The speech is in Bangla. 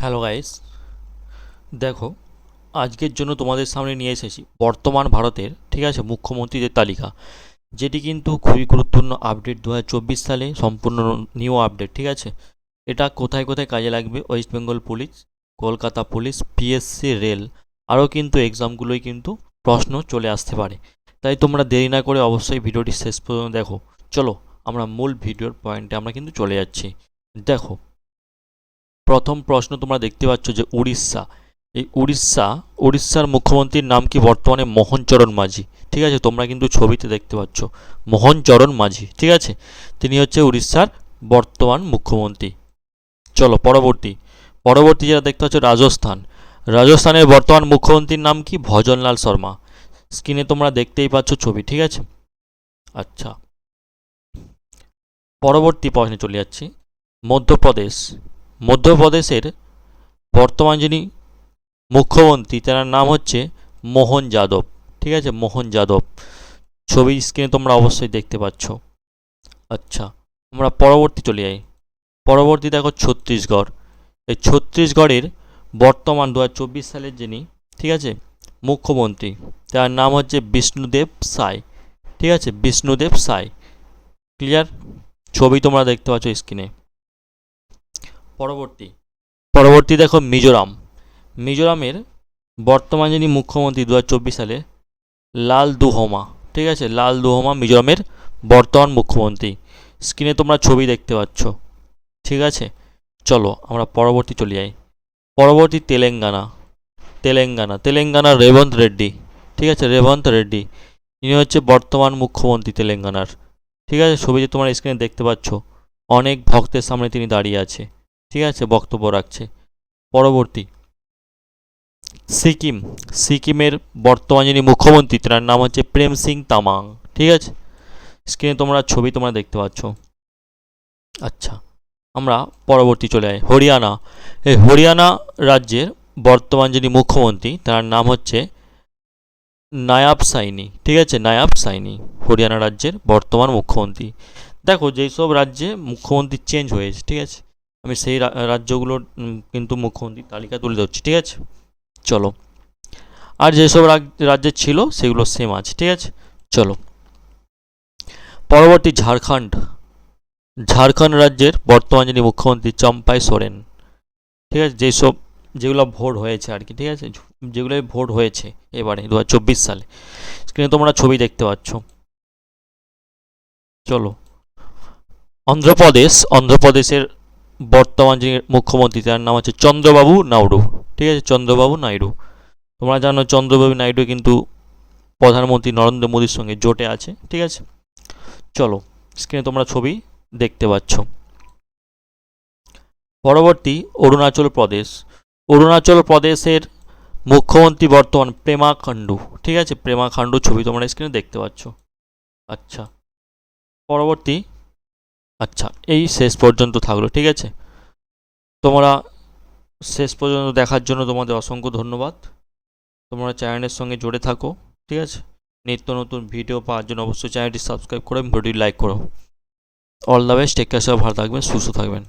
হ্যালো গাইস দেখো, আজকের জন্য তোমাদের সামনে নিয়ে এসেছি বর্তমান ভারতের, ঠিক আছে, মুখ্যমন্ত্রীদের তালিকা, যেটি কিন্তু খুবই গুরুত্বপূর্ণ আপডেট দু হাজার চব্বিশ সালে, সম্পূর্ণ নিউ আপডেট ঠিক আছে? এটা কোথায় কোথায় কাজে লাগবে? West Bengal police Kolkata police PSC rail আরও কিন্তু এক্সামগুলোই কিন্তু প্রশ্ন চলে আসতে পারে। তাই তোমরা দেরি না করে অবশ্যই ভিডিওটি শেষ পর্যন্ত দেখো। চলো, আমরা মূল ভিডিওর পয়েন্টে আমরা কিন্তু চলে যাচ্ছি। দেখো প্রথম প্রশ্ন তোমরা দেখতে পাচ্ছ যে উড়িষ্যা। এই উড়িষ্যা, উড়িষ্যার মুখ্যমন্ত্রীর নাম কি বর্তমানে মোহনচরণ মাঝি? ঠিক আছে, তোমরা কিন্তু ছবিতে দেখতে পাচ্ছ। মোহনচরণ মাঝি, ঠিক আছে? তিনি হচ্ছে উড়িষ্যার বর্তমান মুখ্যমন্ত্রী। চলো, পরবর্তী। পরবর্তী যেটা দেখতে পাচ্ছ, রাজস্থান। রাজস্থানের বর্তমান মুখ্যমন্ত্রীর নাম কি? ভজনলাল শর্মা। স্ক্রিনে তোমরা দেখতেই পাচ্ছ ছবি, ঠিক আছে? আচ্ছা। পরবর্তী প্রশ্নে চলে যাচ্ছি। মধ্যপ্রদেশ। মধ্যপ্রদেশের বর্তমান যিনি মুখ্যমন্ত্রী তার নাম হচ্ছে মোহন যাদব। ঠিক আছে? মোহন যাদব। ছবি স্ক্রিনে তোমরা অবশ্যই দেখতে পাচ্ছ। আচ্ছা আমরা পরবর্তী চলে যাই। পরবর্তী দেখো ছত্তিশগড়। এই ছত্তিশগড়ের বর্তমান দু হাজার চব্বিশ সালের যিনি, ঠিক আছে? মুখ্যমন্ত্রী, তার নাম হচ্ছে বিষ্ণুদেব সাই। ঠিক আছে? বিষ্ণুদেব সাই। ক্লিয়ার ছবি তোমরা দেখতে পাচ্ছ স্ক্রিনে পরবর্তী। পরবর্তী দেখো মিজোরাম। মিজোরামের বর্তমান যিনি মুখ্যমন্ত্রী দু হাজার চব্বিশ সালে, লাল দুহমা, ঠিক আছে? লাল দুহমা মিজোরামের বর্তমান মুখ্যমন্ত্রী। স্ক্রিনে তোমরা ছবি দেখতে পাচ্ছ। ঠিক আছে? চলো, আমরা পরবর্তী চলে যাই। পরবর্তী তেলেঙ্গানা। তেলেঙ্গানা। তেলেঙ্গানার রেবন্ত রেড্ডি। ঠিক আছে? রেবন্ত রেড্ডি। ইনি হচ্ছে বর্তমান মুখ্যমন্ত্রী তেলেঙ্গানার। ঠিক আছে? ছবিতে তোমরা স্ক্রিনে দেখতে পাচ্ছ। অনেক ভক্তের সামনে তিনি দাঁড়িয়ে আছে। ঠিক আছে, বক্তব্য রাখছে। পরবর্তী। সিকিম। সিকিমের বর্তমান যিনি মুখ্যমন্ত্রী, তার নাম হচ্ছে প্রেম সিং তামাং। ঠিক আছে? স্ক্রিনে তোমরা ছবি তোমরা দেখতে পাচ্ছ। আচ্ছা আমরা পরবর্তী চলে যাই। হরিয়ানা। এই হরিয়ানা রাজ্যের বর্তমান যিনি মুখ্যমন্ত্রী, তার নাম হচ্ছে নায়াব সাইনি। ঠিক আছে? নায়াব সাইনি, হরিয়ানা রাজ্যের বর্তমান মুখ্যমন্ত্রী। দেখো যেই সব রাজ্যে মুখ্যমন্ত্রী চেঞ্জ হয়েছে, ঠিক আছে? আমি সেই রাজ্যগুলোর কিন্তু মুখ্যমন্ত্রীর তালিকা তুলে ধরছি, ঠিক আছে? চলো। আর যেসব রাজ্যে ছিল, সেগুলো সেম আছে, ঠিক আছে? চলো। পরবর্তী ঝাড়খণ্ড। ঝাড়খণ্ড রাজ্যের বর্তমান যিনি মুখ্যমন্ত্রী, চম্পাই সোরেন। ঠিক আছে? যেসব, যেগুলো ভোট হয়েছে আর কি, ঠিক আছে? যেগুলো ভোট হয়েছে এবারে দু হাজার চব্বিশ সালে। স্ক্রিনে তোমরা ছবি দেখতে পাচ্ছ। চলো। অন্ধ্রপ্রদেশ, অন্ধ্রপ্রদেশের বর্তমান যিনি মুখ্যমন্ত্রী, তার নাম হচ্ছে চন্দ্রবাবু নাইডু। ঠিক আছে? চন্দ্রবাবু নাইডু। তোমরা জানো চন্দ্রবাবু নাইডু কিন্তু প্রধানমন্ত্রী নরেন্দ্র মোদীর সঙ্গে জোটে আছে। ঠিক আছে? চলো স্ক্রিনে তোমরা ছবি দেখতে পাচ্ছ। পরবর্তী অরুণাচল প্রদেশ। অরুণাচল প্রদেশের মুখ্যমন্ত্রী বর্তমান প্রেমা খান্ডু ঠিক আছে? প্রেমা খান্ডু ছবি তোমরা স্ক্রিনে দেখতে পাচ্ছ। আচ্ছা। পরবর্তী আচ্ছা এই শেষ পর্যন্ত থাকল, ঠিক আছে? তোমরা শেষ পর্যন্ত দেখার জন্য তোমাদের অসংখ্য ধন্যবাদ। তোমরা চ্যানেলের সঙ্গে জুড়ে থাকো, ঠিক আছে? নিত্য নতুন ভিডিও পাওয়ার জন্য অবশ্যই চ্যানেলটি সাবস্ক্রাইব করো ভিডিওটি লাইক করো। All the best, take care ভালো থাকবেন, সুস্থ থাকবেন।